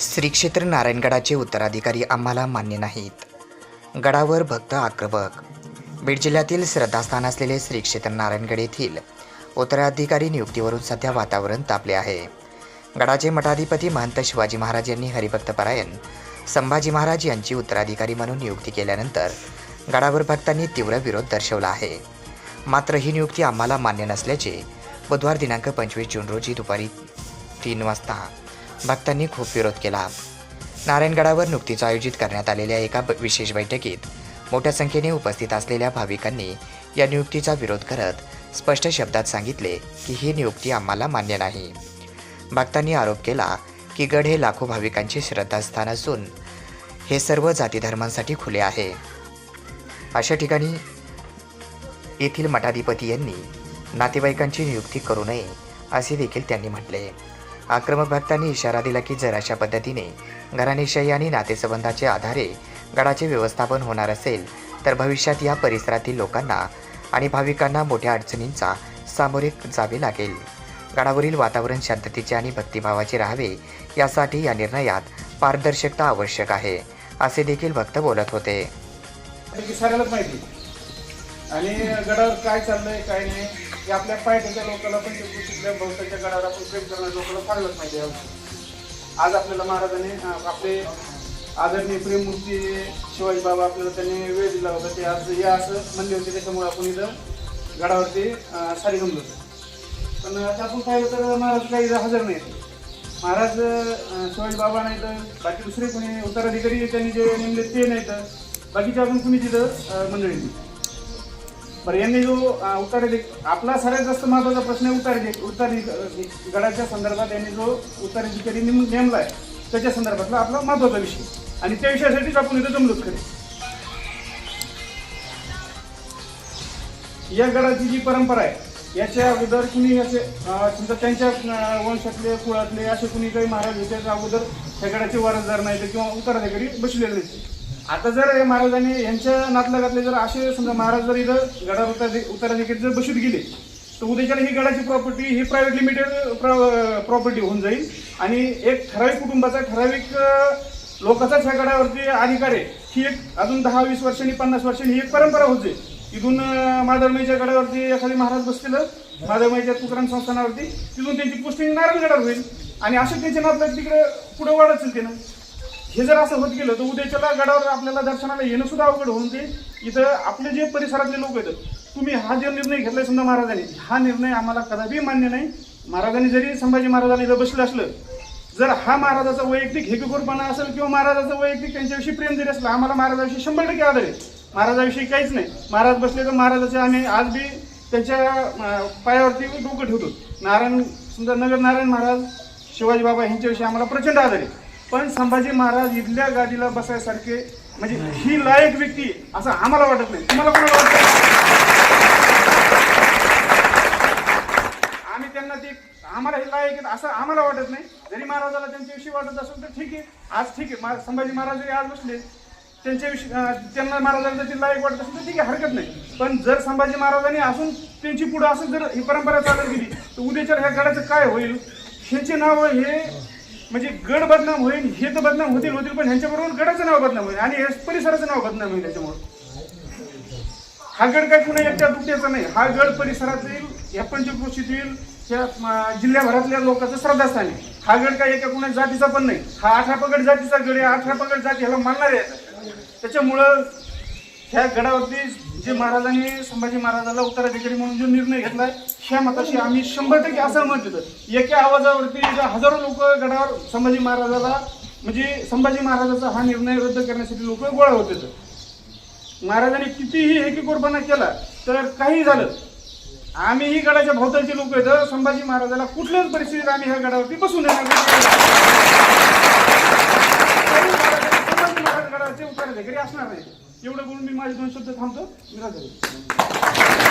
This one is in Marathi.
श्री क्षेत्र नारायणगडाचे उत्तराधिकारी आम्हाला मान्य नाहीत. गडावर भक्त आक्रमक. बीड जिल्ह्यातील श्रद्धास्थान असलेले श्री क्षेत्र नारायणगड येथील उत्तराधिकारी नियुक्तीवरून सध्या वातावरण तापले आहे. गडाचे मठाधिपती महंत शिवाजी महाराज यांनी हरिभक्तपरायण संभाजी महाराज यांची उत्तराधिकारी म्हणून नियुक्ती केल्यानंतर गडावर भक्तांनी तीव्र विरोध दर्शवला आहे. मात्र ही नियुक्ती आम्हाला मान्य नसल्याचे बुधवार दिनांक पंचवीस जून रोजी दुपारी तीन वाजता भक्तांनी खूप विरोध केला. नारायणगडावर नुकतीच आयोजित करण्यात आलेल्या एका ब- विशेष बैठकीत मोठ्या संख्येने उपस्थित असलेल्या भाविकांनी या नियुक्तीचा विरोध करत स्पष्ट शब्दात सांगितले की ही नियुक्ती आम्हाला मान्य नाही. भक्तांनी आरोप केला की गड हे लाखो भाविकांचे श्रद्धास्थान असून हे सर्व जातीधर्मांसाठी खुले आहे. अशा ठिकाणी येथील मठाधिपती यांनी नातेवाईकांची नियुक्ती करू नये असे देखील त्यांनी म्हटले. आक्रमक भक्तांनी इशारा दिला की जर अशा पद्धतीने घराणेशाही आणि नातेसंबंधाच्या आधारे गडाचे व्यवस्थापन होणार असेल तर भविष्यात या परिसरातील लोकांना आणि भाविकांना मोठ्या अडचणींचा सामोरे जावे लागेल. गडावरील वातावरण शांततेचे आणि भक्तिभावाचे राहावे यासाठी या निर्णयात पारदर्शकता आवश्यक आहे असे देखील भक्त बोलत होते. सगळ्यालाच माहिती. आणि गडावर काय चाललंय काय नाही? की आपल्या पायथ्याच्या लोकांना पण तिथल्या भोवताच्या गडावर आपण प्रेम करणाऱ्या लोकांना फारच माहिती आहे आज आपल्याला महाराजांनी आपले आदरणीय प्रेममूर्ती शिवाजी बाबा आपल्याला त्यांनी वेळ दिला होता ते आज या असं म्हणले होते त्याच्यामुळे आपण इथं गडावरती सारी जमलो होतो. पण त्यातून आपण पाहिलं तर महाराज काही हजर नाही महाराज शिवाजी बाबा नाही तर बाकी दुसरे कोणी उत्तराधिकारी त्यांनी जे नेमले ते नाही तर बाकीचे अजून कुणी तिथं मंडळी बरं यांनी जो अं, देख आपला सगळ्यात जास्त महत्त्वाचा प्रश्न आहे उत्तराधिक उत्तराधिक गडाच्या संदर्भात यांनी जो उत्तराधिकारी अधिकारी नेमला आहे. त्याच्या संदर्भातला आपला महत्त्वाचा विषय. आणि त्या विषयासाठीच आपण इथं जमलोच खरे. या गडाची जी परंपरा आहे याच्या अगोदर कुणी असे समजा त्यांच्या वंशातले कुळातले असे कुणी काही महाराज होते अगोदर त्या गडाचे वारसदार नाही तर किंवा उत्तराधिकारी बसलेले होते आता जर या महाराजांनी यांच्या नातलगातले जर असे समजा महाराज जर इथं गडावर उत्तराधि- उत्तराधिकारी जर बसून गेले तर उद्याच्याला ही गडाची प्रॉपर्टी ही प्रायव्हेट लिमिटेड प्रॉपर्टी होऊन जाईल. आणि एक ठराविक कुटुंबाचा ठराविक लोकांचाच ह्या गडावरती अधिकार आहे. ही एक अजून दहा वीस वर्षांनी पन्नास वर्षांनी ही एक परंपरा होते इथून माधवमाईच्या गडावरती एखादी महाराज बसलेलं माधवमाईच्या तुकाराम संस्थानावरती तिथून त्यांची पोस्टिंग नारायणगडावर होईल. आणि असे त्यांचे नातलग तिकडे पुढे वाढत असेल ना हे जर असं होत गेलं तर उद्याच्याला गडावर आपल्याला दर्शनाला येणं सुद्धा अवघड होऊन ते इथं आपले जे परिसरातले लोक आहेत तुम्ही हा जो निर्णय घेतलाय समजा महाराजांनी हा निर्णय आम्हाला कदापि मान्य नाही. महाराजांनी जरी संभाजी महाराजांनी इथं बसलं असलं जर हा महाराजाचा वैयक्तिक हेकेखोरपणा असेल किंवा महाराजाचं वैयक्तिक त्यांच्याविषयी प्रेम जरी असलं आम्हाला महाराजाविषयी शंभर टक्के आदर आहे. महाराजाविषयी काहीच नाही. महाराज बसले तर महाराजाचे आम्ही आज बी त्यांच्या पायावरती डोकं ठेवतो. नारायण समजा नगर नारायण महाराज शिवाजी बाबा यांच्याविषयी आम्हाला प्रचंड आदर आहे. पण संभाजी महाराज इथल्या गादीला बसायसारखे म्हणजे ही लायक व्यक्ती असं आम्हाला वाटत नाही. तुम्हाला कोणाला वाटत आम्ही त्यांना ते आम्हाला हे लायक आहेत असं आम्हाला वाटत नाही. जरी महाराजाला त्यांच्याविषयी वाटत असेल तर ठीक आहे. आज ठीक आहे. मा- संभाजी महाराज जरी आज बसले त्यांच्याविषयी त्यांना महाराजांना ते लायक वाटत असेल तर ठीक आहे हरकत नाही. पण जर संभाजी महाराजांनी असून त्यांची पुढं असं जर ही परंपरा चालत गेली तर उद्याच्या ह्या गडाचं काय होईल? ह्याचे नाव हे म्हणजे गड बदनाम होईल हे तर बदनाम होतील होतील पण ह्यांच्याबरोबर गडाचं नाव बदनाम होईल आणि हे परिसराचं नाव बदनाम होईल त्याच्यामुळे हा गड काय कुणा एकट्या दुट्याचा नाही. हा गड परिसरातील या पंचकृषीतील या जिल्ह्याभरातल्या लोकांचं श्रद्धास्थान आहे. हा गड काय एका कुणा जातीचा पण नाही. हा अठरा पगड जातीचा गड आहे. अठरा पगड जाती ह्याला मानणार आहे त्याच्यामुळं ह्या गडावरती जे महाराजांनी संभाजी महाराजाला उत्तराधिकारी म्हणून जो निर्णय घेतलाय ह्या मताशी आम्ही शंभर टक्के असं होतो एका आवाजावरती हजारो लोक गडावर संभाजी महाराजाला म्हणजे संभाजी महाराजाचा हा निर्णय रद्द करण्यासाठी लोक गोळा होत होते. महाराजांनी कितीही हेकीकोरपणा केला तर काही झालं. आम्हीही गडाच्या भोवतालचे लोक आहेत. संभाजी महाराजाला कुठल्याच परिस्थितीत आम्ही ह्या गडावरती बसून येणार गडाचे उत्तराधिकारी असणार नाही एवढं बोलून मी माझे दोन शब्द थांबतो. विराज